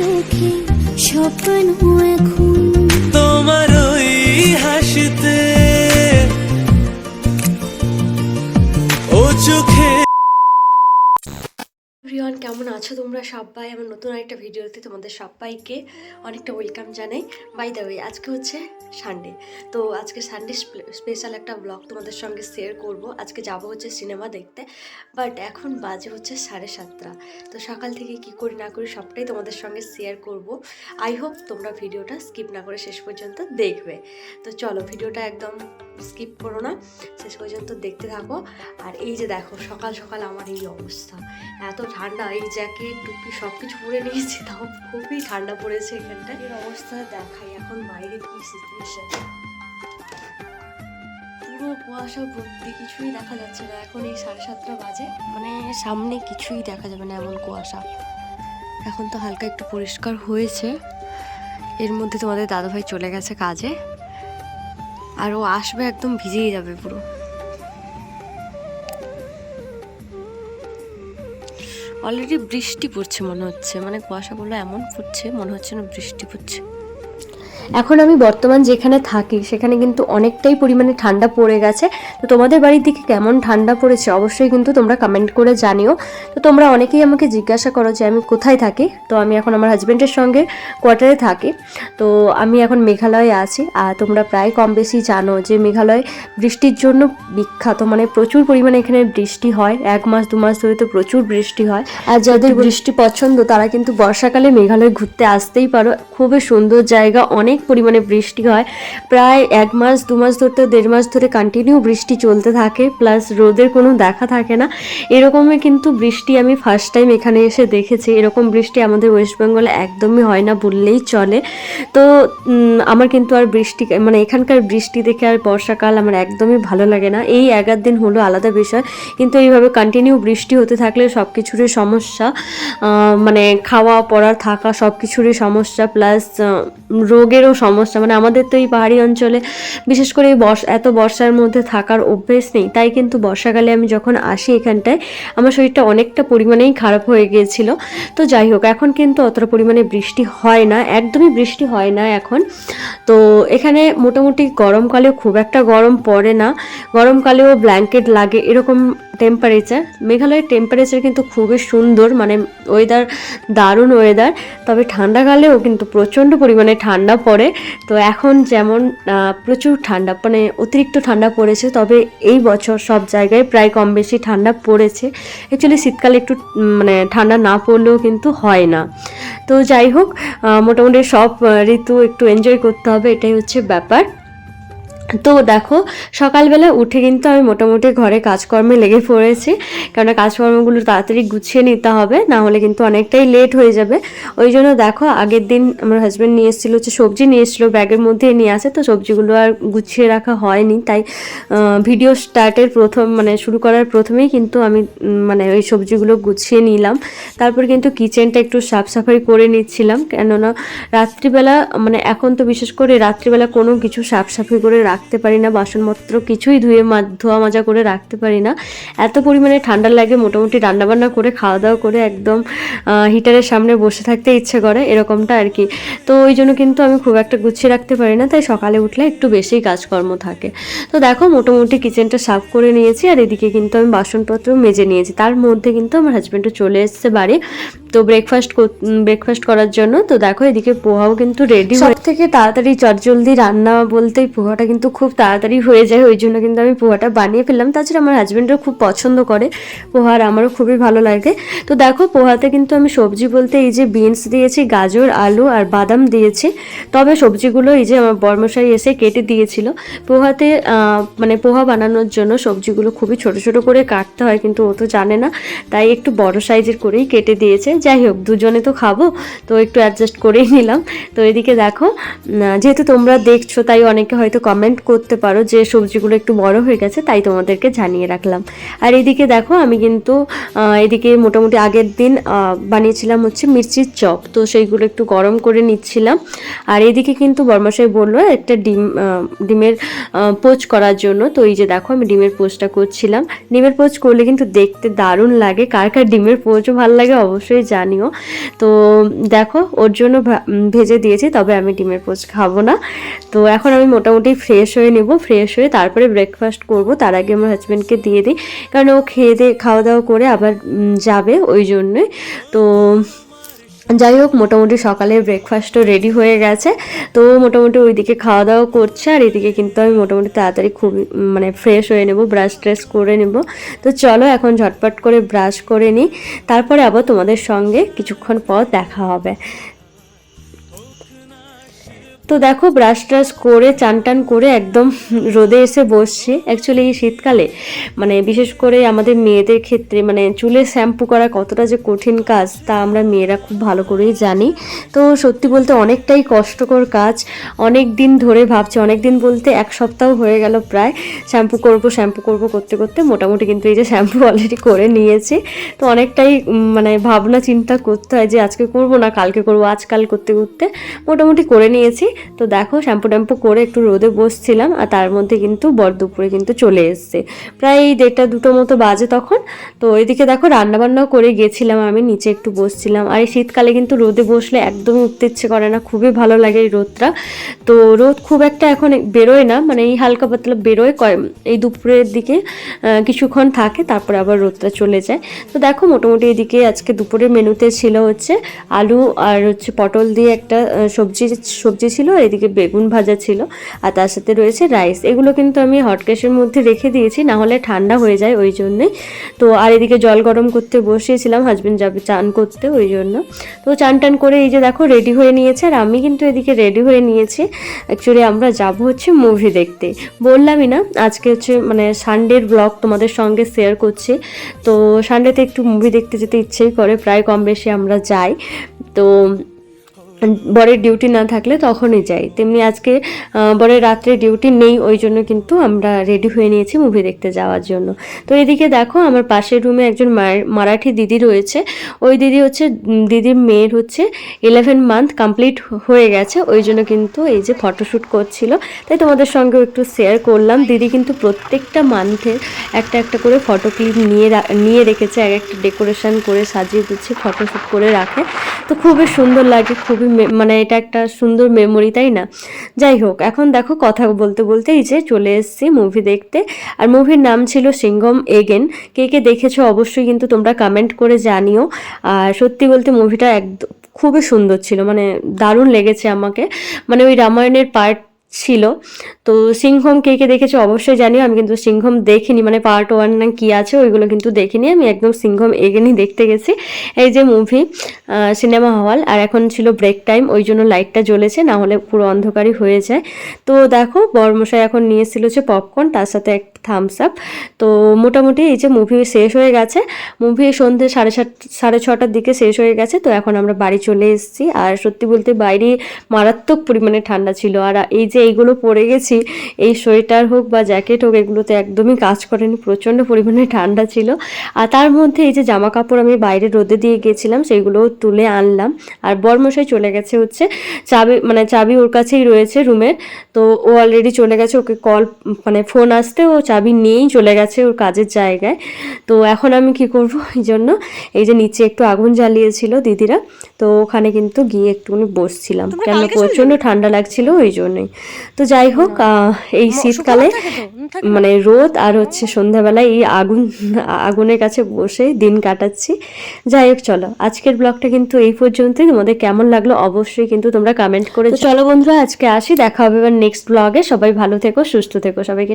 চোখে স্বপ্ন এখন। তোমার ওই হাসিতে ও চোখে রিয়ান কেমন আছো তোমরা সবাই? আমার নতুন একটা ভিডিওতে তোমাদের সবাইকে অনেকটা ওয়েলকাম জানাই। বাই দ্য ওয়ে আজকে হচ্ছে সানডে তো আজকে সানডে স্পেশাল একটা ব্লগ তোমাদের সঙ্গে শেয়ার করব। আজকে যাব হচ্ছে সিনেমা দেখতে। বাট এখন বাজে হচ্ছে সাড়ে সাতটা। তো সকাল থেকে কি করি না করি সবটাই তোমাদের সঙ্গে শেয়ার করব। আই হোপ তোমরা ভিডিওটা স্কিপ না করে শেষ পর্যন্ত দেখবে। তো চলো ভিডিওটা একদম স্কিপ করো না। শেষ পর্যন্ত দেখতে থাকো। আর এই যে দেখো, সকাল সকাল আমার এই অবস্থা। এত ঠান্ডা এই জ্যাকেট টুপি সব কিছু পরে নিয়েছি তাও খুবই ঠান্ডা পড়েছে এখানটা এর অবস্থা দেখাই এখন বাইরে কি সিচুয়েশন পুরো কুয়াশা ভর্তি কিছুই দেখা যাচ্ছে না। এখন এই সাড়ে সাতটা বাজে। মানে সামনে কিছুই দেখা যাবে না এমন কুয়াশা। এখন তো হালকা একটু পরিষ্কার হয়েছে। এর মধ্যে তোমাদের দাদাভাই চলে গেছে কাজে। আর ও আসবে একদম ভিজেই যাবে পুরো। অলরেডি বৃষ্টি পড়ছে মনে হচ্ছে। মানে কুয়াশাগুলো এমন পড়ছে মনে হচ্ছে না বৃষ্টি পড়ছে। এখন আমি বর্তমান যেখানে থাকি সেখানে কিন্তু অনেকটাই পরিমাণে ঠান্ডা পড়ে গেছে। তো তোমাদের বাড়ির দিকে কেমন ঠান্ডা পড়েছে অবশ্যই কিন্তু তোমরা কমেন্ট করে জানিও। তো তোমরা অনেকেই আমাকে জিজ্ঞাসা করো যে আমি কোথায় থাকি? তো আমি এখন আমার হাজব্যান্ডের সঙ্গে কোয়ার্টারে থাকি। তো আমি এখন মেঘালয়ে আছি। আর তোমরা প্রায় কম বেশি জানো যে মেঘালয় বৃষ্টির জন্য বিখ্যাত। মানে প্রচুর পরিমাণে এখানে বৃষ্টি হয়। এক মাস দু মাস ধরে তো প্রচুর বৃষ্টি হয়। আর যাদের বৃষ্টি পছন্দ তারা কিন্তু বর্ষাকালে মেঘালয় ঘুরতে আসতেই পারো। খুবই সুন্দর জায়গা। অনেক পরিমাণে বৃষ্টি হয়। প্রায় এক মাস, দু মাস ধরে তো দেড় মাস ধরে কন্টিনিউ বৃষ্টি চলতে থাকে প্লাস রোদের কোনো দেখা থাকে না। এরকমই কিন্তু বৃষ্টি আমি ফার্স্ট টাইম এখানে এসে দেখেছি। এরকম বৃষ্টি আমাদের ওয়েস্ট বেঙ্গলে একদমই হয় না বললেই চলে। তো আমার কিন্তু আর বৃষ্টি মানে এখানকার বৃষ্টি দেখে আর বর্ষাকাল আমার একদমই ভালো লাগে না। এই এগার দিন হলো আলাদা বিষয়। কিন্তু এইভাবে কন্টিনিউ বৃষ্টি হতে থাকলে সব কিছুরই সমস্যা মানে খাওয়া পড়া থাকা সব কিছুরই সমস্যা প্লাস রোগেরও সমস্যা। মানে আমাদের তো এই পাহাড়ি অঞ্চলে বিশেষ করে বর্ষ, এত বর্ষার মধ্যে থাকার অভ্যেস নেই। তাই কিন্তু বর্ষাকালে আমি যখন আসি এখানটায়, আমার শরীরটা অনেকটা পরিমাণেই খারাপ হয়ে গিয়েছিল। তো যাই হোক, এখন কিন্তু অতটা পরিমাণে বৃষ্টি হয় না, একদমই বৃষ্টি হয় না এখন। তো এখানে মোটামুটি গরমকালেও খুব একটা গরম পড়ে না। গরমকালেও ব্ল্যাঙ্কেট লাগে এরকম টেম্পারেচার মেঘালয়ের টেম্পারেচার কিন্তু খুবই সুন্দর মানে ওয়েদার দারুণ ওয়েদার তবে ঠান্ডাকালেও কিন্তু প্রচণ্ড পরিমাণে ঠান্ডা পড়ে। তো এখন যেমন প্রচুর ঠান্ডা মানে অতিরিক্ত ঠান্ডা পড়েছে, তবে এই বছর সব জায়গায় প্রায় কম বেশি ঠান্ডা পড়েছে। অ্যাকচুয়ালি শীতকালে একটু মানে ঠান্ডা না পড়লেও কিন্তু হয় না। তো যাই হোক মোটামুটি সব ঋতু একটু এনজয় করতে হবে, এটাই হচ্ছে ব্যাপার। তো দেখো, সকালবেলা উঠে কিন্তু আমি মোটামুটি ঘরে কাজকর্মে লেগে পড়েছি। কেননা কাজকর্মগুলো তাড়াতাড়ি গুছিয়ে নিতে হবে, না হলে কিন্তু অনেকটাই লেট হয়ে যাবে। ওই জন্য দেখো, আগের দিন আমার হাজব্যান্ড নিয়ে এসেছিল, হচ্ছে সবজি নিয়ে এসেছিল, ব্যাগের মধ্যে নিয়ে আসে, তো সবজিগুলো আর গুছিয়ে রাখা হয়নি। তাই ভিডিও স্টার্টের প্রথম মানে শুরু করার প্রথমেই কিন্তু আমি মানে ওই সবজিগুলো গুছিয়ে নিলাম। তারপর কিন্তু কিচেনটা একটু সাফ সাফাই করে নিচ্ছিলাম। কেননা রাত্রিবেলা মানে এখন তো বিশেষ করে রাত্রিবেলা কোনো কিছু সাফ সাফাই করে রাখতে পারি না, বাসনপত্র কিছুই ধুয়ে ধোয়া মাজা করে রাখতে পারি না। এত পরিমাণে ঠান্ডা লাগে, মোটামুটি রান্নাবান্না করে খাওয়া দাওয়া করে একদম হিটারের সামনে বসে থাকতে ইচ্ছে করে, এরকমটা আর কি। তো ওই জন্য কিন্তু আমি খুব একটা গুছিয়ে রাখতে পারি না, তাই সকালে উঠলে একটু বেশিই কাজকর্ম থাকে। তো দেখো, মোটামুটি কিচেনটা সাফ করে নিয়েছি, আর এদিকে কিন্তু আমি বাসনপত্র মেজে নিয়েছি। তার মধ্যে কিন্তু আমার হাজব্যান্ডও চলে এসেছে বাড়ি। তো ব্রেকফাস্ট ব্রেকফাস্ট করার জন্য। তো দেখো এদিকে পোহাও কিন্তু রেডি সব থেকে তাড়াতাড়ি চটজলদি রান্না বলতেই পোহাটা কিন্তু খুব তাড়াতাড়ি হয়ে যায়। ওই জন্য কিন্তু আমি পোহাটা বানিয়ে ফেললাম। তাছাড়া আমার হাজব্যান্ডও খুব পছন্দ করে। পোহা আর আমারও খুবই ভালো লাগে। তো দেখো পোহাতে কিন্তু আমি সবজি বলতে এই যে বিনস দিয়েছি, গাজর, আলু আর বাদাম দিয়েছি। তবে সবজিগুলো এই যে আমার বর্মশাই এসে কেটে দিয়েছিল। পোহাতে মানে পোহা বানানোর জন্য সবজিগুলো খুবই ছোট ছোট করে কাটতে হয়, কিন্তু ও তো জানে না। তাই একটু বড় সাইজের করেই কেটে দিয়েছে। যাই হোক, দুজনে তো খাব, তো একটু অ্যাডজাস্ট করেই নিলাম। তো এদিকে দেখো যেহেতু তোমরা দেখছ, তাই অনেকে হয়তো কমেন্ট করতে পারো যে সবজিগুলো একটু বড় হয়ে গেছে, তাই তোমাদেরকে জানিয়ে রাখলাম। আর এদিকে দেখো, আমি কিন্তু এদিকে মোটামুটি আগের দিন বানিয়েছিলাম হচ্ছে মির্চির চপ, তো সেইগুলো একটু গরম করে নিচ্ছিলাম। আর এদিকে কিন্তু বর্মাশাই বলল, একটা ডিম ডিমের পোচ করার জন্য। তো এই যে দেখো, আমি ডিমের পোচটা করছিলাম। ডিমের পোচ করলে কিন্তু দেখতে দারুণ লাগে। কার কার ডিমের পোচও ভালো লাগে, অবশ্যই জানিও। তো দেখো, ওর জন্য ভেজে দিয়েছি, তবে আমি ডিমের পোস্ট খাব না। তো এখন আমি মোটামুটি ফ্রেশ হয়ে নেব ফ্রেশ হয়ে তারপরে ব্রেকফাস্ট করব। তার আগে আমার হাজব্যান্ডকে দিয়ে দিই, কারণ ও খেয়ে দিয়ে খাওয়া দাওয়া করে আবার যাবে ওই জন্যই। তো যাই হোক, মোটামুটি সকালে ব্রেকফাস্টও রেডি হয়ে গেছে। তো মোটামুটি ওইদিকে খাওয়া দাওয়া করছে, আর এদিকে কিন্তু আমি মোটামুটি তাড়াতাড়ি খুবই মানে ফ্রেশ হয়ে নেব ব্রাশ ট্রেশ করে নেব। তো চলো এখন ঝটপট করে ব্রাশ করে নিই। তারপরে আবার তোমাদের সঙ্গে কিছুক্ষণ পর দেখা হবে। তো দেখো ব্রাশ ট্রাশ করে, চান টান করে একদম রোদে এসে বসছে। অ্যাকচুয়ালি এই শীতকালে মানে বিশেষ করে আমাদের মেয়েদের ক্ষেত্রে মানে চুলে শ্যাম্পু করা কতটা যে কঠিন কাজ, তা আমরা মেয়েরা খুব ভালো করেই জানি। তো সত্যি বলতে অনেকটাই কষ্টকর কাজ। অনেক দিন ধরে ভাবছি, অনেক দিন বলতে এক সপ্তাহ হয়ে গেল প্রায়। শ্যাম্পু করব শ্যাম্পু করব, করতে করতে মোটামুটি কিন্তু এই যে শ্যাম্পু অলরেডি করে নিয়েছি। তো অনেকটাই মানে ভাবনা চিন্তা করতে হয় যে আজকে করব না, কালকে করব, আজকাল করতে করতে মোটামুটি করে নিয়েছি। তো দেখো, শ্যাম্পু ট্যাম্পু করে একটু রোদে বসছিলাম আর তার মধ্যে কিন্তু বর দুপুরে কিন্তু চলে এসছে। প্রায় দেড়টা দুটো মতো বাজে তখন। তো এদিকে দেখো, রান্নাবান্নাও করে গেছিলাম আমি, নিচে একটু বসছিলাম। আর এই শীতকালে কিন্তু রোদে বসলে একদমই উঠতে ইচ্ছে করে না, খুবই ভালো লাগে এই রোদটা। তো রোদ খুব একটা এখন বেরোয় না মানে এই হালকা পাতলা বেরোয় কয় এই দুপুরের দিকে কিছুক্ষণ থাকে, তারপরে আবার রোদটা চলে যায়। তো দেখো, মোটামুটি এদিকে আজকে দুপুরের মেনুতে ছিল হচ্ছে আলু আর হচ্ছে পটল দিয়ে একটা সবজি সবজি ছিল। আর এদিকে বেগুন ভাজা ছিল, আর তার সাথে রয়েছে রাইস এগুলো কিন্তু আমি হটকেসের মধ্যে রেখে দিয়েছি, না হলে ঠান্ডা হয়ে যায় ওই জন্যই তো, আর এদিকে জল গরম করতে বসিয়েছিলাম হাজব্যান্ড যাবে চান করতে ওই জন্য। তো, চান টান করে এই যে দেখো রেডি হয়ে নিয়েছে, আর আমি কিন্তু এদিকে রেডি হয়ে নিয়েছি। অ্যাকচুয়ালি আমরা যাব হচ্ছে মুভি দেখতে। বললামই না, আজকে হচ্ছে মানে সানডের ব্লগ তোমাদের সঙ্গে শেয়ার করছি। তো সানডেতে একটু মুভি দেখতে যেতে ইচ্ছেই করে, প্রায় কম বেশি আমরা যাই। তো বরের ডিউটি না থাকলে তখনই যাই। তেমনি আজকে বরের রাত্রে ডিউটি নেই, ওই জন্য কিন্তু আমরা রেডি হয়ে নিয়েছি মুভি দেখতে যাওয়ার জন্য। তো এদিকে দেখো, আমার পাশের রুমে একজন মারাঠি দিদি রয়েছে। ওই দিদি হচ্ছে দিদির মেয়ের হচ্ছে ইলেভেন মান্থ কমপ্লিট হয়ে গেছে। ওই জন্য কিন্তু এই যে ফটোশ্যুট করছিল। তাই তোমাদের সঙ্গেও একটু শেয়ার করলাম। দিদি কিন্তু প্রত্যেকটা মান্থের একটা একটা করে ফটো ক্লিপ নিয়ে নিয়ে রেখেছে, এক একটা ডেকোরেশন করে সাজিয়ে গুছিয়ে ফটোশ্যুট করে রাখে। তো খুবই সুন্দর লাগে, খুবই মানে এটা একটা সুন্দর মেমোরি তাই না? যাই হোক, এখন দেখো কথা বলতে বলতে এই যে চলে এসেছি মুভি দেখতে। আর মুভির নাম ছিল সিঙ্গম এগেন। কে কে দেখেছ অবশ্যই কিন্তু তোমরা কমেন্ট করে জানিও। আর সত্যি বলতে মুভিটা একদম খুবই সুন্দর ছিল মানে দারুণ লেগেছে আমাকে। মানে ওই রামায়ণের পার্ট ছিল। তো সিংহম কে কে দেখেছ অবশ্যই জানিও, আমি কিন্তু সিংহম দেখিনি মানে পার্ট ওয়ান না কি আছে ওইগুলো কিন্তু দেখিনি, আমি একদম সিংহম এগেনই দেখতে গেছি। এই যে মুভি সিনেমা হল আর এখন ছিল ব্রেক টাইম ওই জন্য লাইটটা জ্বলেছে, না হলে পুরো অন্ধকারই হয়ে যায়। তো দেখো, বর্মশাই এখন নিয়ে এসেছিল হচ্ছে পপকর্ন তার সাথে এক থামস আপ তো মোটামুটি এই যে মুভি শেষ হয়ে গেছে মুভি সন্ধ্যে সাড়ে সাত, সাড়ে ছটার দিকে শেষ হয়ে গেছে, তো এখন আমরা বাড়ি চলে এসেছি। আর সত্যি বলতে বাইরে মারাত্মক পরিমাণে ঠান্ডা ছিল, আর এই যে এইগুলো পরে গেছি। এই সোয়েটার হোক বা জ্যাকেট হোক এগুলোতে একদমই কাজ করেনি। প্রচণ্ড পরিমাণে ঠান্ডা ছিল। আর তার মধ্যে এই যে জামা কাপড় আমি বাইরে রোদে দিয়ে গেছিলাম সেইগুলো তুলে আনলাম। আর বরমশাই চলে গেছে হচ্ছে চাবি মানে চাবি ওর কাছেই রয়েছে রুমের। তো ও অলরেডি চলে গেছে ওকে কল মানে ফোন আসতে ও চাবি নিয়েই চলে গেছে ওর কাজের জায়গায়। তো এখন আমি কি করব? এই জন্য এই যে নিচে একটু আগুন জ্বালিয়েছিল দিদিরা তো ওখানে কিন্তু গিয়ে একটুখানি বসছিলাম। কেন প্রচণ্ড ঠান্ডা লাগছিল ওই জন্যই। তো যাই হোক এই শীতকালে মানে রোদ আর হচ্ছে সন্ধ্যাবেলায় এই আগুন আগুনের কাছে বসে দিন কাটাচ্ছি। যাই হোক চলো আজকের ব্লগটা কিন্তু এই পর্যন্তই। তোমাদের কেমন লাগল অবশ্যই কিন্তু তোমরা কমেন্ট করে চলো বন্ধুরা আজকে আসি দেখা হবে এবার নেক্সট ব্লগে সবাই ভালো থেকো সুস্থ থেকো সবাইকে